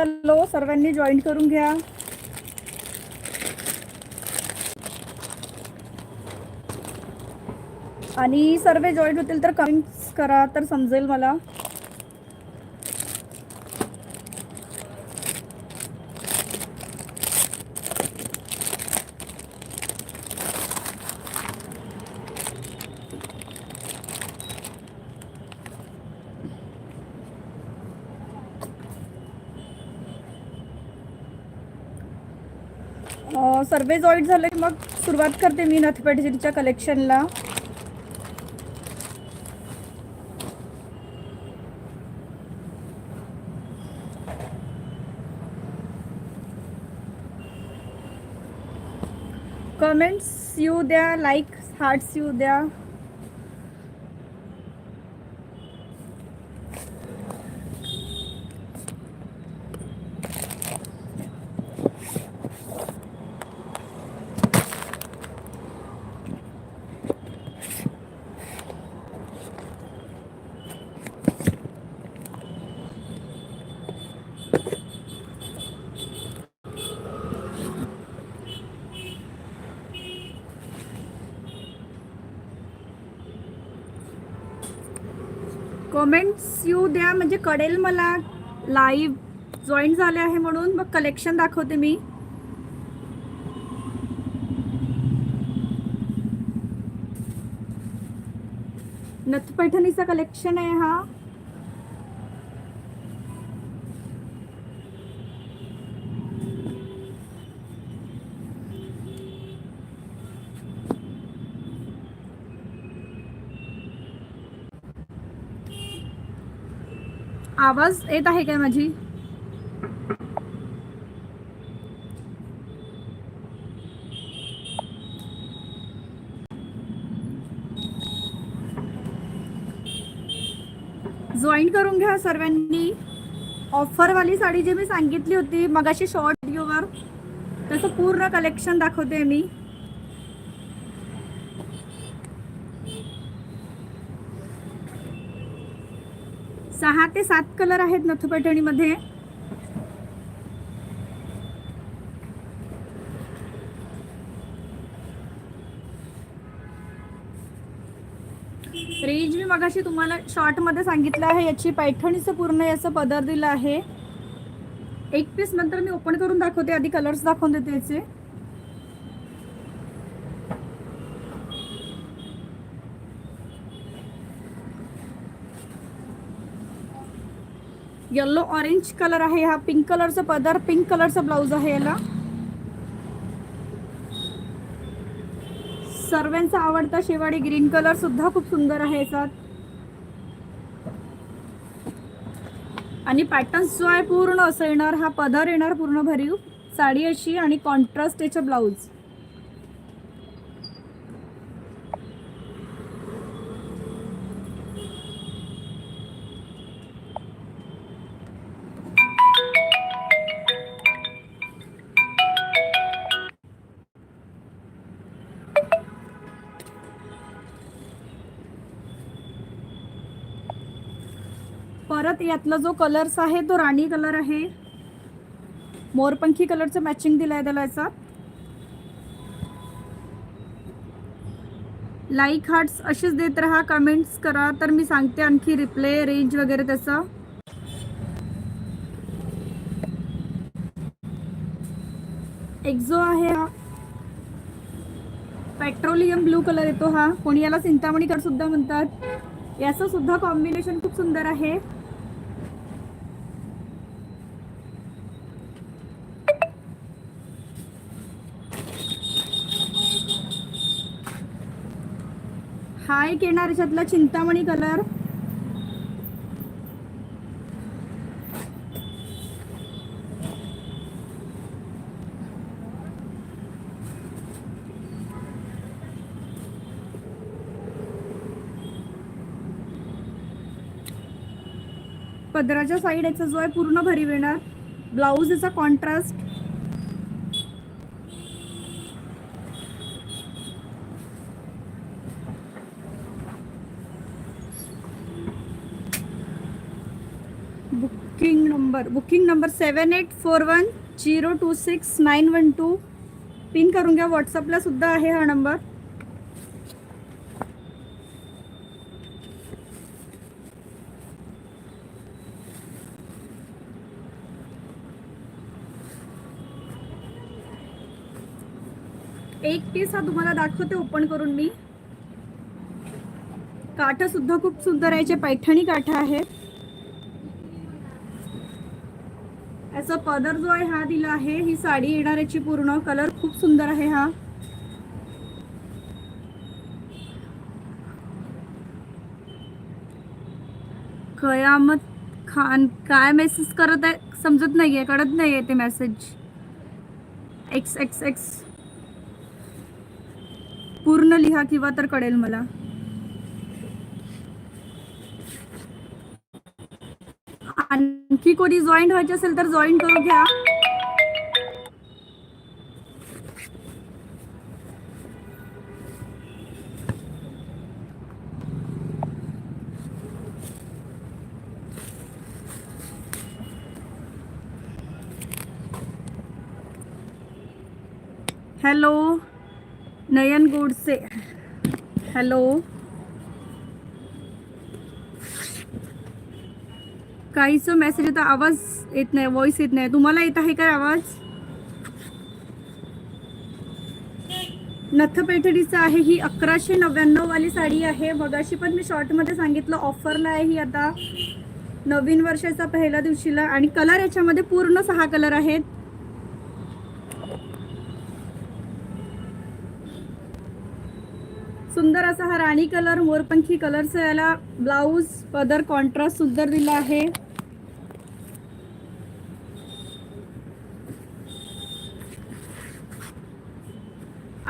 Hello सर्वांनी join करून घ्या. आणि सर्व जॉईन होतील तर कमेंट्स करा तर समजेल मला. सर्वे जॉईट झाले मग सुरुवात करते मी नथपेटजीच्या कलेक्शनला कमेंट्स येऊ द्या लाईक हार्ट्स येऊ द्या. कमेंट्स येऊ द्या. म्हणजे कळेल मला लाईव्ह जॉईन झाले आहे म्हणून. मग कलेक्शन दाखवते मी. नथपैठणीचा कलेक्शन आहे हा. आवाज येत आहे काय माझी? जॉईन करून घ्या सर्वांनी. ऑफरवाली साडी जी मी सांगितली होती मगाशी शॉर्ट व्हिडिओवर त्याचं पूर्ण कलेक्शन दाखवते मी. सहा ते सात कलर आहेत नथपैठणीमध्ये. रेंज मी मगाशी तुम्हाला शॉर्टमध्ये सांगितलं आहे याची पैठणीचं पूर्ण याचं पदर दिलं आहे. एक पीस नंतर मी ओपन करून दाखवते आधी कलर्स दाखवून देते याचे. येल्लो ऑरेंज कलर आहे हा. पिंक कलरचा पदर पिंक कलरचा ब्लाऊज आहे याला. सर्वांचा आवडता शेवाडी ग्रीन कलर सुद्धा खूप सुंदर आहे याचा. आणि पॅटर्न्स जो आहे पूर्ण असं येणार. हा पदर येणार पूर्ण भरीव. साडी अशी आणि कॉन्ट्रास्ट याचा ब्लाऊज परत यातला जो कलर्स आहे तो राणी कलर आहे. मोरपंखी कलरचं मॅचिंग दिलं आहे त्याला याचा. लाईक हार्ट्स असेच देत राहा कमेंट्स करा. तर मी सांगते आणखी रिप्ले रेंज वगैरे त्याचा. एक्झो आहे हा. पेट्रोलियम ब्लू कलर येतो हा. कोणी याला चिंतामणी कलर सुद्धा म्हणतात. याचं सुद्धा कॉम्बिनेशन खूप सुंदर आहे. हा एक येणार याच्यातला चिंतामणी कलर पदराच्या साईड याचा जो आहे पूर्ण भरीव येणार ब्लाऊज याचा contrast booking number booking number seven eight four one zero two six nine one two pin करून घ्या व्हॉट्सअपला सुद्धा आहे हा नंबर. एक पीस हा तुम्हाला दाखवते ओपन करून मी. काठ सुद्धा खूप सुंदर आहे जे पैठणी काठा आहेत याचा पदर जो आहे हा दिला आहे. ही साडी येणार याची पूर्ण कलर खूप सुंदर आहे हा. कयामत खान काय मेसेज करत आहे? समजत नाहीये कळत नाहीये ते मेसेज एक्स एक्स एक्स पूर्ण लिहा किंवा तर कळेल मला. आणखी कोणी जॉईन व्हायचे असेल तर जॉईन करून घ्या. हॅलो नयन गोडसे हॅलो काहीच मेसेज येतो आवाज येत नाही व्हॉइस येत नाही. तुम्हाला येत आहे काय आवाज? नथ पैठणीचं आहे ही अकराशे नव्याण्णव वाली साडी आहे. मगाशी पण मी शॉर्टमध्ये सांगितलं ऑफरला आहे ही आता. नवीन वर्षाचा पहिल्या दिवशीला आणि कलर याच्यामध्ये पूर्ण सहा कलर आहेत. सुंदर असा हा राणी कलर मोरपंखी कलरचा याला ब्लाऊज पदर कॉन्ट्रास्ट सुंदर दिला आहे.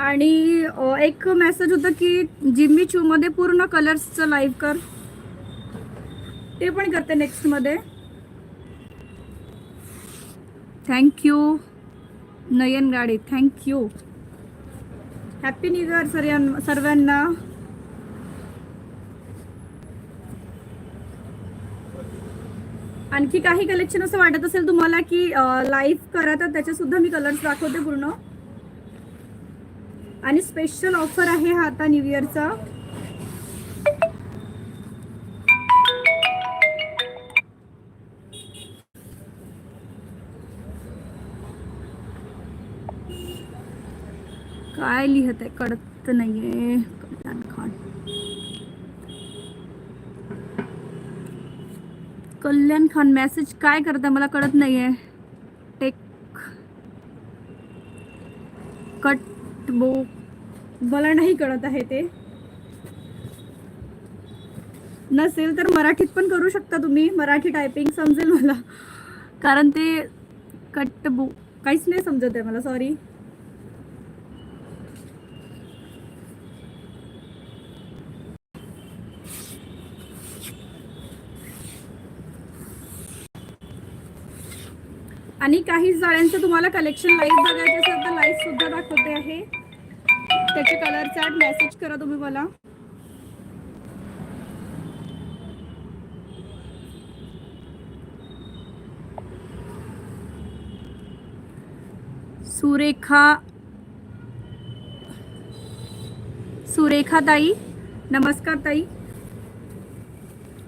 आणि एक मेसेज होतं की जिम्मी चूमध्ये पूर्ण कलर्सचं लाईव्ह कर. ते पण करते नेक्स्टमध्ये thank you Nayan Gade. Thank you happy new year सर्वां सर्वांना. आणखी काही कलेक्शन असं वाटत असेल तुम्हाला की लाईव्ह करा तर त्याचे सुद्धा मी कलर्स दाखवते पूर्ण. आणि स्पेशल ऑफर आहे हा आता न्यू इयरचा काय लिहत आहे कळत नाहीये. कल्याण खान. कल्याण खान मेसेज काय करता? मला कळत नाहीये. बो मला नाही कळत आहे ते. नसेल तर मराठीत पण करू शकता तुम्ही. मराठी टायपिंग समजेल मला. कारण ते कट बो काहीच नाही समजत आहे मला सॉरी आणि काही जाळ्यांचं तुम्हाला कलेक्शन लाईव्ह बघायचं असेल तर लाईव्ह सुद्धा दाखवते आहे. त्याचे कलर चार्ट मेसेज करा तुम्ही मला. सुरेखा सुरेखा ताई नमस्कार ताई.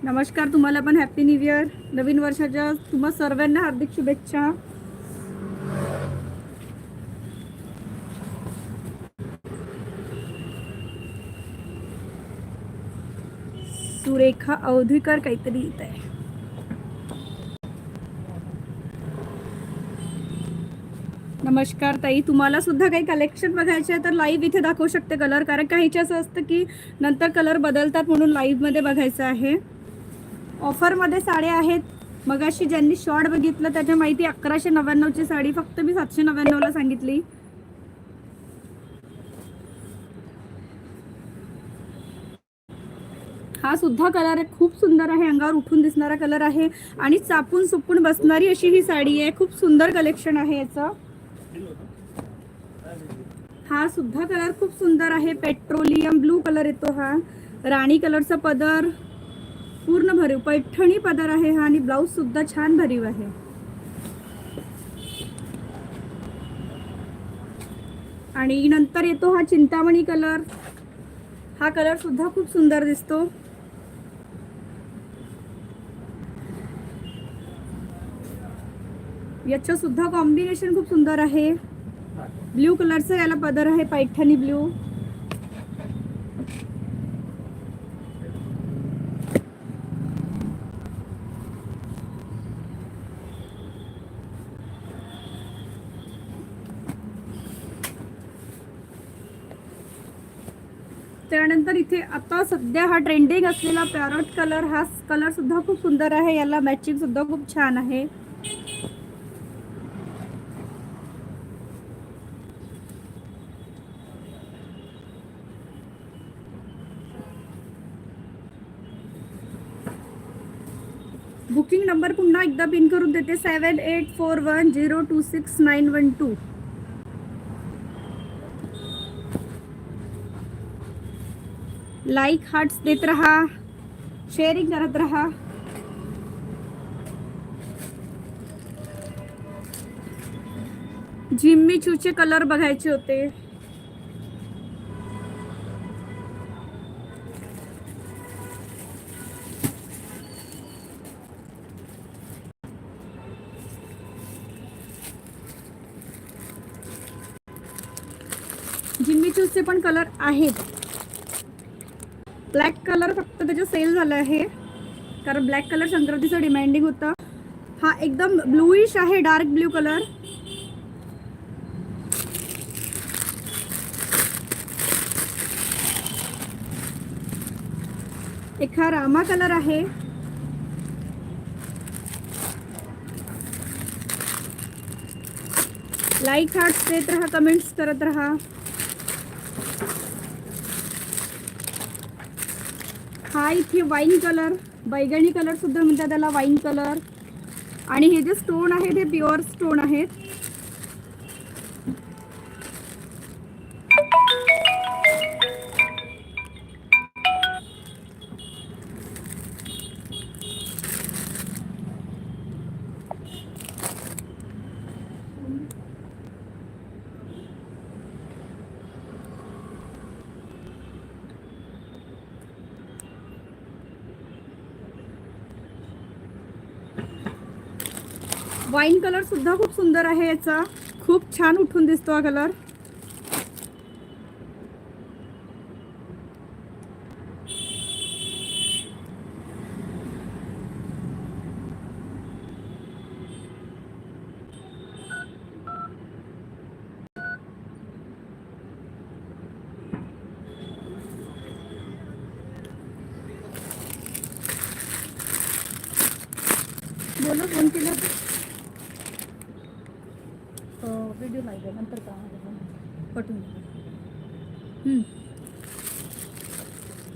नमस्कार तुम्हाला पण हॅपी न्यू इयर नवीन वर्षाच्या तुम्हा सर्वांना हार्दिक शुभेच्छा. सुरेखा अवधीकर काहीतरी येत आहे. नमस्कार ताई तुम्हाला सुद्धा काही कलेक्शन बघायचे आहे तर लाईव्ह इथे दाखवू शकते कलर कारण काहीचे असं असतं की नंतर कलर बदलतात म्हणून लाईव्हमध्ये बघायचं आहे. ऑफरमध्ये साड्या आहेत. मगाशी ज्यांनी शॉर्ट बघितलं त्याच्या माहिती अकराशे नव्याण्णवची साडी फक्त मी सातशे नव्याण्णवला सांगितली. हा सुद्धा कलर आहे. खूप सुंदर आहे. अंगावर उठून दिसणारा कलर आहे. आणि चापून सुपून बसणारी अशी ही साडी आहे. खूप सुंदर कलेक्शन आहे याचं. हा सुद्धा कलर खूप सुंदर आहे. पेट्रोलियम ब्लू कलर येतो हा. राणी कलरचा पदर. पूर्ण भरीव पैठणी पदर आहे हा आणि ब्लाऊज सुद्धा छान भरीव आहे. आणि नंतर येतो हा चिंतामणी कलर. हा कलर सुद्धा खूप सुंदर दिसतो. याचं सुद्धा कॉम्बिनेशन खूप सुंदर आहे. ब्ल्यू कलरचा याला पदर आहे पैठणी ब्ल्यू त्यानंतर इथे आता सध्या हा ट्रेंडिंग असलेला पॅरट कलर हा कलर सुद्धा खूप सुंदर आहे. याला मॅचिंग सुद्धा खूप छान आहे. बुकिंग नंबर पुन्हा एकदा पिन करून देते. Seven eight four one zero two six nine one two. Like hearts देत राहा. शेअरिंग करत राहा. जिम्मी चूचे कलर बघायचे होते. जिम्मी चूजचे पण कलर आहेत. ब्लॅक कलर फक्त त्याचं सेल झालं आहे. कारण ब्लॅक कलर संक्रांतीचं डिमांडिंग होतं. हा एकदम ब्लूइश आहे डार्क ब्ल्यू कलर एक हा रामा कलर आहे. लाईक हार्ट्स देत राहा कमेंट्स करत राहा. हा इथे वाईन कलर बैगणी कलर सुद्धा म्हणतात त्याला वाईन कलर आणि हे जे स्टोन आहेत हे प्युअर स्टोन आहेत. वाईन कलर सुद्धा खूप सुंदर आहे याचा. खूप छान उठून दिसतो हा कलर बोला फोन केला व्हिडिओ नाही पटून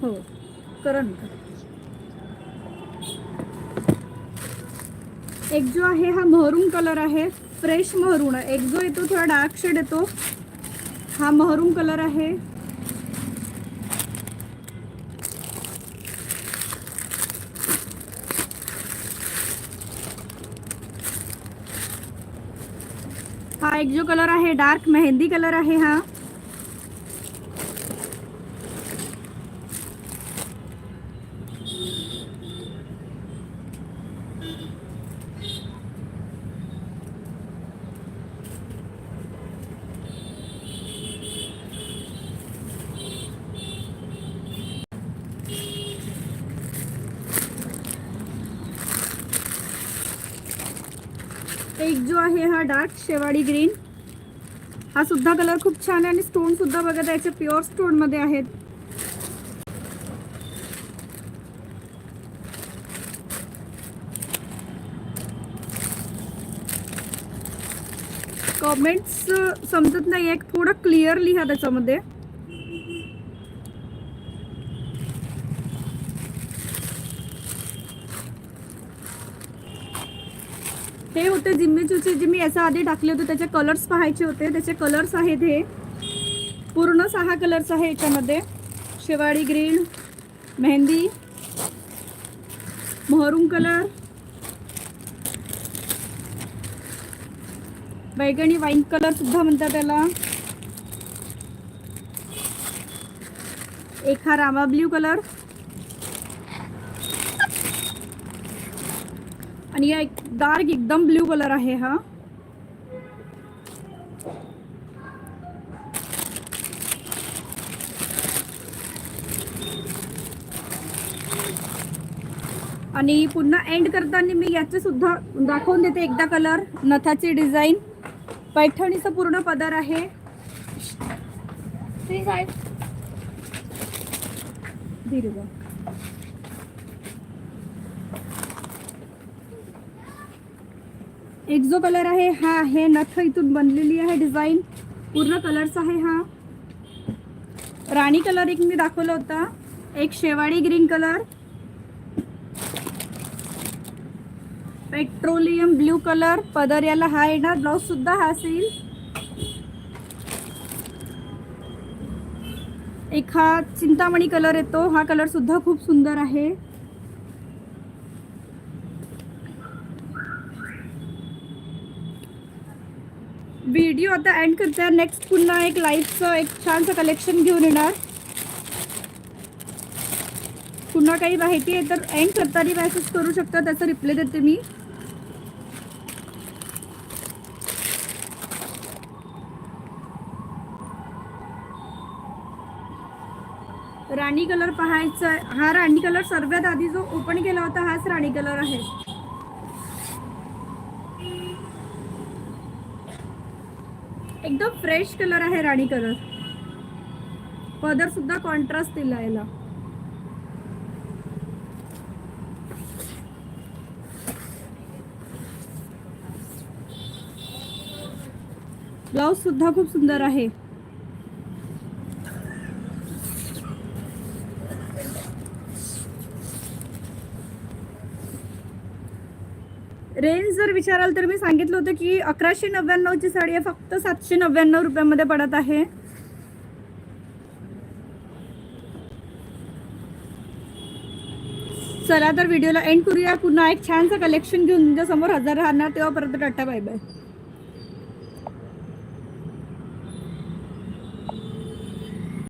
हो करा ना. एक जो आहे हा महरून कलर आहे फ्रेश महरून एक जो येतो थोडा डार्क शेड येतो हा महरून कलर आहे. एक जो कलर आहे डार्क मेहंदी कलर आहे हा. एक जो आहे हा डार्क शेवाडी ग्रीन हा सुद्धा कलर खूप छान आहे आणि स्टोन सुद्धा बघा याचे प्युअर स्टोनमध्ये आहेत. कॉमेंट्स समजत नाही आहे थोडं क्लिअर लिहा त्याच्यामध्ये. हे होते जिम्मीचूचे जे मी याच्या आधी टाकले होते त्याचे कलर्स पाहायचे होते. त्याचे कलर्स आहेत हे. पूर्ण सहा कलर्स आहे याच्यामध्ये. शेवाळी ग्रीन मेहंदी महरूम कलर बैगणी वाईन कलर सुद्धा म्हणतात त्याला. एक हा रामा ब्ल्यू कलर आणि हा एक डार्क एकदम ब्ल्यू कलर आहे हा. आणि पुन्हा एंड करताना मी याचे सुद्धा दाखवून देते एकदा कलर नथाची डिझाईन पैठणीचा पूर्ण पदर आहे. धीरे एक जो कलर आहे हा आहे नथ इथून बनलेली आहे डिझाईन पूर्ण कलर्स आहे हा. राणी कलर एक मी दाखवला होता. एक शेवाळी green colour petroleum blue colour पदर याला हा येणार. ब्लाऊज सुद्धा हा असेल. एक हा चिंतामणी कलर येतो. हा कलर सुद्धा खूप सुंदर आहे. व्हिडिओ आता एंड करते नेक्स्ट पुन्हा एक लाईफचं एक छानसं कलेक्शन घेऊन येणार. पुन्हा काही माहिती आहे तर एंड करताना मेसेज करू शकता. त्याचा रिप्लाय देते मी. राणी कलर पाहायचा हा राणी कलर सर्वात आधी जो ओपन केला होता हाच राणी कलर आहे. एकदम फ्रेश कलर आहे राणी कलर पदर सुद्धा कॉन्ट्रास्ट दिला याला ब्लाऊज सुद्धा खूप सुंदर आहे. रेंज जर विचाराल तर मी सांगितलं होतं की अकराशे नव्याण्णवची साडी आहे फक्त सातशे नव्याण्णव रुपयामध्ये पडत आहे. चला तर व्हिडिओला एंड करूया. पुन्हा एक छानसं कलेक्शन घेऊन समोर हजर राहणार. तेव्हा परत टाटा बाय बाय